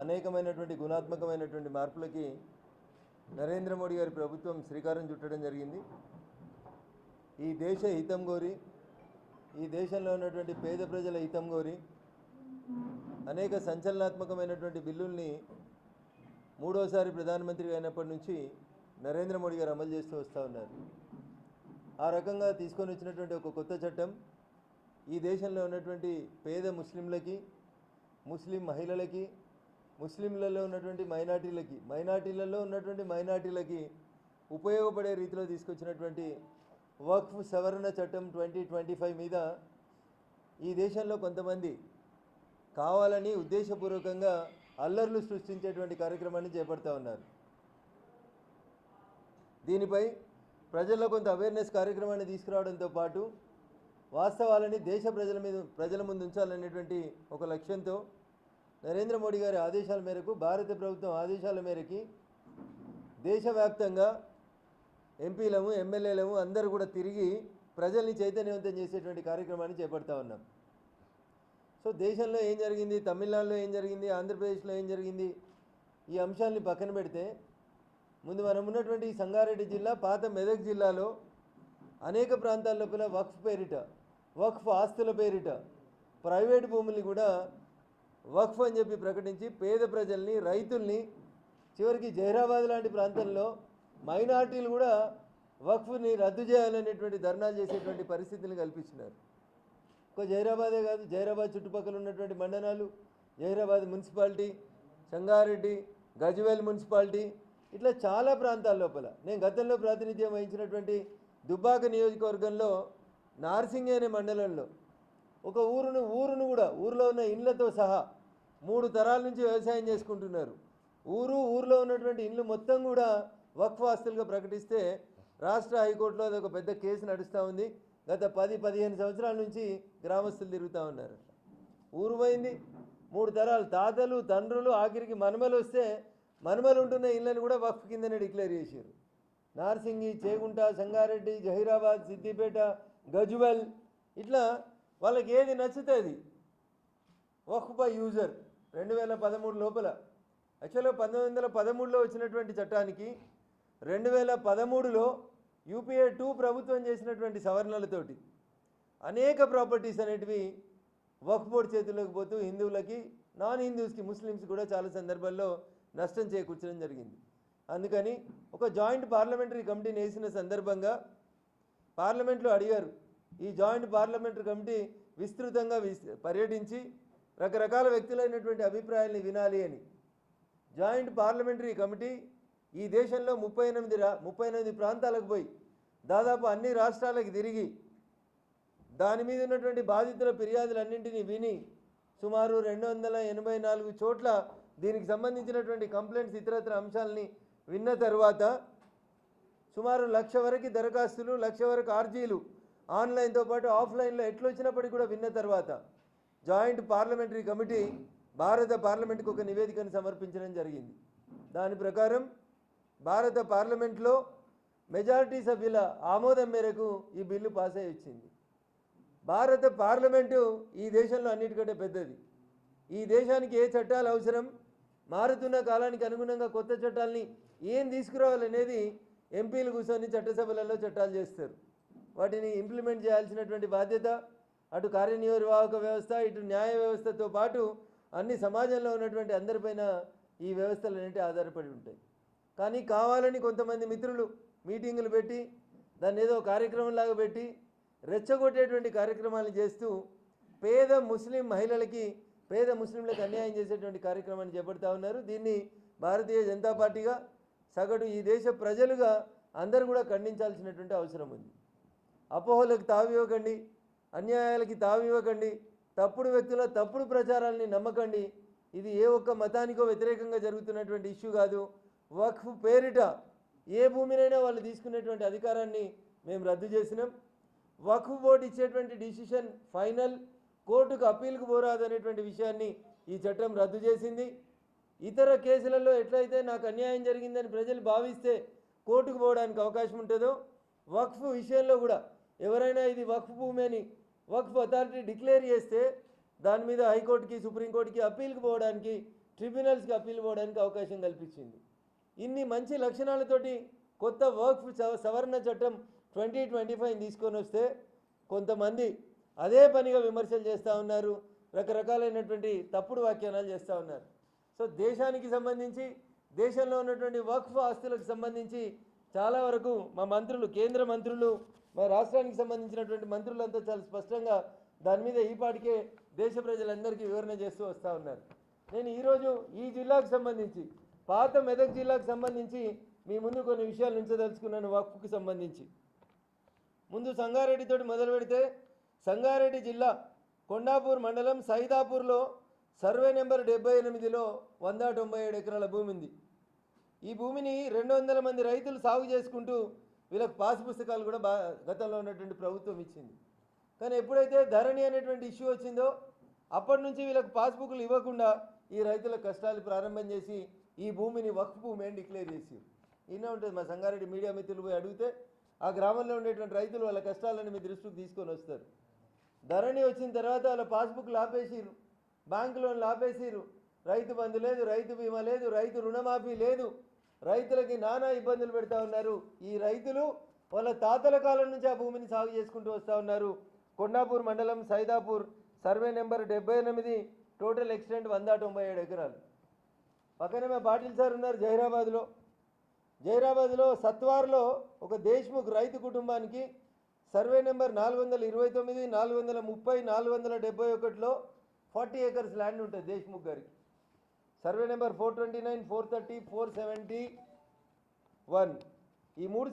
అనేకమైనటువంటి గుణాత్మకమైనటువంటి మార్పులకి నరేంద్ర మోడీ గారి ప్రభుత్వం శ్రీకారం చుట్టడం జరిగింది. ఈ దేశ హితం కోరి ఈ దేశంలో ఉన్నటువంటి పేద ప్రజల హితం కోరి అనేక సంచలనాత్మకమైనటువంటి బిల్లుల్ని మూడోసారి ప్రధానమంత్రి అయినప్పటి నుంచి నరేంద్ర మోడీ గారు అమలు చేస్తూ వస్తూ ఉన్నారు. ఆ రకంగా తీసుకొని వచ్చినటువంటి ఒక కొత్త చట్టం ఈ దేశంలో ఉన్నటువంటి పేద ముస్లింలకి ముస్లిం మహిళలకి ముస్లింలలో ఉన్నటువంటి మైనార్టీలకి మైనార్టీలలో ఉన్నటువంటి మైనార్టీలకి ఉపయోగపడే రీతిలో తీసుకొచ్చినటువంటి వక్ఫ్ సవరణ చట్టం ట్వంటీ ట్వంటీ ఫైవ్ మీద ఈ దేశంలో కొంతమంది కావాలని ఉద్దేశపూర్వకంగా అల్లర్లు సృష్టించేటువంటి కార్యక్రమాన్ని చేపడతా ఉన్నారు. దీనిపై ప్రజల్లో కొంత అవేర్నెస్ కార్యక్రమాన్ని తీసుకురావడంతో పాటు వాస్తవాలని దేశ ప్రజల మీద ప్రజల ముందు ఉంచాలనేటువంటి ఒక లక్ష్యంతో నరేంద్ర మోడీ గారి ఆదేశాల మేరకు భారత ప్రభుత్వం ఆదేశాల మేరకి దేశవ్యాప్తంగా ఎంపీలము ఎమ్మెల్యేలము అందరూ కూడా తిరిగి ప్రజల్ని చైతన్యవంతం చేసేటువంటి కార్యక్రమాన్ని చేపడతా ఉన్నాం. సో దేశంలో ఏం జరిగింది తమిళనాడులో ఏం జరిగింది ఆంధ్రప్రదేశ్లో ఏం జరిగింది ఈ అంశాలని పక్కన పెడితే ముందు మనం ఉన్నటువంటి సంగారెడ్డి జిల్లా పాత మెదక్ జిల్లాలో అనేక ప్రాంతాల లోపల వక్ఫ్ పేరిట వక్ఫ్ ఆస్తుల పేరిట ప్రైవేట్ భూముల్ని కూడా వక్ఫ్ అని చెప్పి ప్రకటించి పేద ప్రజల్ని రైతుల్ని చివరికి జహీరాబాద్ లాంటి ప్రాంతంలో మైనార్టీలు కూడా వక్ఫ్ని రద్దు చేయాలనేటువంటి ధర్నాలు చేసేటువంటి పరిస్థితులు కల్పించినారు. ఒక జైరాబాదే కాదు జైరాబాద్ చుట్టుపక్కల ఉన్నటువంటి మండలాలు జైరాబాద్ మున్సిపాలిటీ సంగారెడ్డి గజ్వేల్ మున్సిపాలిటీ ఇట్లా చాలా ప్రాంతాల లోపల. నేను గతంలో ప్రాతినిధ్యం వహించినటువంటి దుబ్బాక నియోజకవర్గంలో నార్సింగి అనే మండలంలో ఒక ఊరును ఊరును కూడా ఊరిలో ఉన్న ఇండ్లతో సహా మూడు తరాల నుంచి వ్యవసాయం చేసుకుంటున్నారు. ఊరు ఊర్లో ఉన్నటువంటి ఇండ్లు మొత్తం కూడా వక్ఫ్ ఆస్తులుగా ప్రకటిస్తే రాష్ట్ర హైకోర్టులో అది ఒక పెద్ద కేసు నడుస్తూ ఉంది. గత పది పదిహేను సంవత్సరాల నుంచి గ్రామస్తులు తిరుగుతూ ఉన్నారు. ఊరు పోయింది మూడు తరాలు తాతలు తండ్రులు ఆఖరికి మనమలు వస్తే మనమలు ఉంటున్న ఇళ్ళని కూడా వక్ఫ్ కిందనే డిక్లేర్ చేశారు. నార్సింగి చేగుంట సంగారెడ్డి జహీరాబాద్ సిద్దిపేట గజువల్ ఇట్లా వాళ్ళకి ఏది నచ్చుతుంది? Waqf by user. రెండు వేల పదమూడు లోపల. యాక్చువల్గా పంతొమ్మిది వందల పదమూడులో వచ్చినటువంటి చట్టానికి రెండు వేల పదమూడులో యూపీఏ టూ ప్రభుత్వం చేసినటువంటి సవరణలతోటి అనేక ప్రాపర్టీస్ అనేటివి వక్ఫ్ బోర్డు చేతుల్లోకి పోతూ హిందువులకి నాన్ హిందూస్కి ముస్లిమ్స్ కూడా చాలా సందర్భాల్లో నష్టం చేకూర్చడం జరిగింది. అందుకని ఒక జాయింట్ పార్లమెంటరీ కమిటీని వేసిన సందర్భంగా పార్లమెంట్లో అడిగారు. ఈ జాయింట్ పార్లమెంటరీ కమిటీ విస్తృతంగా పర్యటించి రకరకాల వ్యక్తులైనటువంటి అభిప్రాయాల్ని వినాలి అని. జాయింట్ పార్లమెంటరీ కమిటీ ఈ దేశంలో ముప్పై ఎనిమిది రా ముప్పై ఎనిమిది ప్రాంతాలకు పోయి దాదాపు అన్ని రాష్ట్రాలకు తిరిగి దాని మీద ఉన్నటువంటి బాధితుల ఫిర్యాదులన్నింటినీ విని సుమారు రెండు వందల ఎనభై నాలుగు చోట్ల దీనికి సంబంధించినటువంటి కంప్లైంట్స్ ఇతరత్ర అంశాలని విన్న తర్వాత సుమారు లక్ష వరకు దరఖాస్తులు లక్ష వరకు ఆర్జీలు ఆన్లైన్తో పాటు ఆఫ్లైన్లో ఎట్లొచ్చినప్పటికీ కూడా విన్న తర్వాత జాయింట్ పార్లమెంటరీ కమిటీ భారత పార్లమెంట్కు ఒక నివేదికను సమర్పించడం జరిగింది. దాని ప్రకారం భారత పార్లమెంట్లో మెజారిటీ సభ్యుల ఆమోదం మేరకు ఈ బిల్లు పాస్ అయి వచ్చింది. భారత పార్లమెంటు ఈ దేశంలో అన్నిటికంటే పెద్దది. ఈ దేశానికి ఏ చట్టాలు అవసరం మారుతున్న కాలానికి అనుగుణంగా కొత్త చట్టాలని ఏం తీసుకురావాలనేది ఎంపీలు కూర్చొని చట్టసభలలో చట్టాలు చేస్తారు. వాటిని ఇంప్లిమెంట్ చేయాల్సినటువంటి బాధ్యత అటు కార్యనిర్వాహక వ్యవస్థ ఇటు న్యాయ వ్యవస్థతో పాటు అన్ని సమాజంలో ఉన్నటువంటి అందరిపైన ఈ వ్యవస్థలు అనేవి ఆధారపడి ఉంటాయి. కానీ కావాలని కొంతమంది మిత్రులు మీటింగులు పెట్టి దాన్ని ఏదో కార్యక్రమంలాగా పెట్టి రెచ్చగొట్టేటువంటి కార్యక్రమాలు చేస్తూ పేద ముస్లిం మహిళలకి పేద ముస్లింలకు అన్యాయం చేసేటువంటి కార్యక్రమాన్ని చేపడతా ఉన్నారు. దీన్ని భారతీయ జనతా పార్టీగా సగటు ఈ దేశ ప్రజలుగా అందరూ కూడా ఖండించాల్సినటువంటి అవసరం ఉంది. అపోహలకు తావివ్వకండి. అన్యాయాలకి తావివ్వకండి తప్పుడు వ్యక్తుల తప్పుడు ప్రచారాలని నమ్మకండి. ఇది ఏ ఒక్క మతానికో వ్యతిరేకంగా జరుగుతున్నటువంటి ఇష్యూ కాదు. వక్ఫ్ పేరిట ఏ భూమినైనా వాళ్ళు తీసుకునేటువంటి అధికారాన్ని మేము రద్దు చేసినాం. వక్ఫ్ బోర్డు ఇచ్చేటువంటి డిసిషన్ ఫైనల్. కోర్టుకు అప్పీల్కు పోరాదు అనేటువంటి విషయాన్ని ఈ చట్టం రద్దు చేసింది. ఇతర కేసులలో ఎట్లయితే నాకు అన్యాయం జరిగిందని ప్రజలు భావిస్తే కోర్టుకు పోవడానికి అవకాశం ఉంటుందో వక్ఫ్ విషయంలో కూడా ఎవరైనా ఇది వక్ఫ్ భూమి అని వక్ఫ్ అథారిటీ డిక్లేర్ చేస్తే దాని మీద హైకోర్టుకి సుప్రీంకోర్టుకి అప్పీల్కి పోవడానికి ట్రిబ్యునల్స్కి అప్పీల్ పోవడానికి అవకాశం కల్పించింది. ఇన్ని మంచి లక్షణాలతోటి కొత్త వర్క్ సవ- సవరణ చట్టం ట్వంటీ ట్వంటీ ఫైవ్ తీసుకొని వస్తే కొంతమంది అదే పనిగా విమర్శలు చేస్తూ ఉన్నారు రకరకాలైనటువంటి తప్పుడు వ్యాఖ్యానాలు చేస్తూ ఉన్నారు. సో దేశానికి సంబంధించి దేశంలో ఉన్నటువంటి వక్ఫ్ ఆస్తులకు సంబంధించి చాలా వరకు మా మంత్రులు కేంద్ర మంత్రులు మా రాష్ట్రానికి సంబంధించినటువంటి మంత్రులంతా చాలా స్పష్టంగా దాని మీద ఈ పాటికే దేశ ప్రజలందరికీ వివరణ చేస్తూ వస్తూ ఉన్నారు. నేను ఈరోజు ఈ జిల్లాకు సంబంధించి పాత మెదక్ జిల్లాకు సంబంధించి మీ ముందు కొన్ని విషయాలు ఉంచదలుచుకున్నాను వక్ఫ్కు సంబంధించి. ముందు సంగారెడ్డితోటి మొదలు పెడితే సంగారెడ్డి జిల్లా కొండాపూర్ మండలం సైదాపూర్లో సర్వే నెంబర్ డెబ్బై ఎనిమిదిలో వంద తొంభై ఏడు ఎకరాల భూమి ఉంది. ఈ భూమిని రెండు వందల మంది రైతులు సాగు చేసుకుంటూ వీళ్ళకి పాస్ పుస్తకాలు కూడా బా గతంలో ఉన్నటువంటి ప్రభుత్వం ఇచ్చింది. కానీ ఎప్పుడైతే ధరణి అనేటువంటి ఇష్యూ వచ్చిందో అప్పటి నుంచి వీళ్ళకి పాస్బుక్లు ఇవ్వకుండా ఈ రైతుల కష్టాలు ప్రారంభం చేసి ఈ భూమిని వక్ఫ్ భూమి అని డిక్లేర్ చేసి ఈయన ఉంటుంది మా సంగారెడ్డి మీడియా మిత్రులు పోయి అడిగితే ఆ గ్రామంలో ఉండేటువంటి రైతులు వాళ్ళ కష్టాలను మీ దృష్టికి తీసుకొని వస్తారు. ధరణి వచ్చిన తర్వాత వాళ్ళ పాస్బుక్లు ఆపేసిరు బ్యాంకు లోన్లు ఆపేసిరు రైతు బంధు లేదు రైతు బీమా లేదు రైతు రుణమాఫీ లేదు. రైతులకి నానా ఇబ్బందులు పెడతా ఉన్నారు. ఈ రైతులు వాళ్ళ తాతల కాలం నుంచి ఆ భూమిని సాగు చేసుకుంటూ వస్తూ ఉన్నారు. కొండాపూర్ మండలం సైదాపూర్ సర్వే నెంబర్ డెబ్బై ఎనిమిది టోటల్ ఎక్స్టెంట్ వంద తొంభై ఏడు ఎకరాలు. పక్కనే మా పాటిల్ సార్ ఉన్నారు జహీరాబాద్లో జైరాబాద్లో సత్వార్లో ఒక దేశ్ముఖ్ రైతు కుటుంబానికి సర్వే నెంబర్ నాలుగు వందల ఇరవై తొమ్మిది నాలుగు వందల ముప్పై నాలుగు వందల డెబ్బై ఒకటిలో ఫార్టీ ఏకర్స్ ల్యాండ్ ఉంటుంది దేశ్ముఖ్ గారికి. Survey number four twenty nine four thirty four seventy one. ఈ మూడు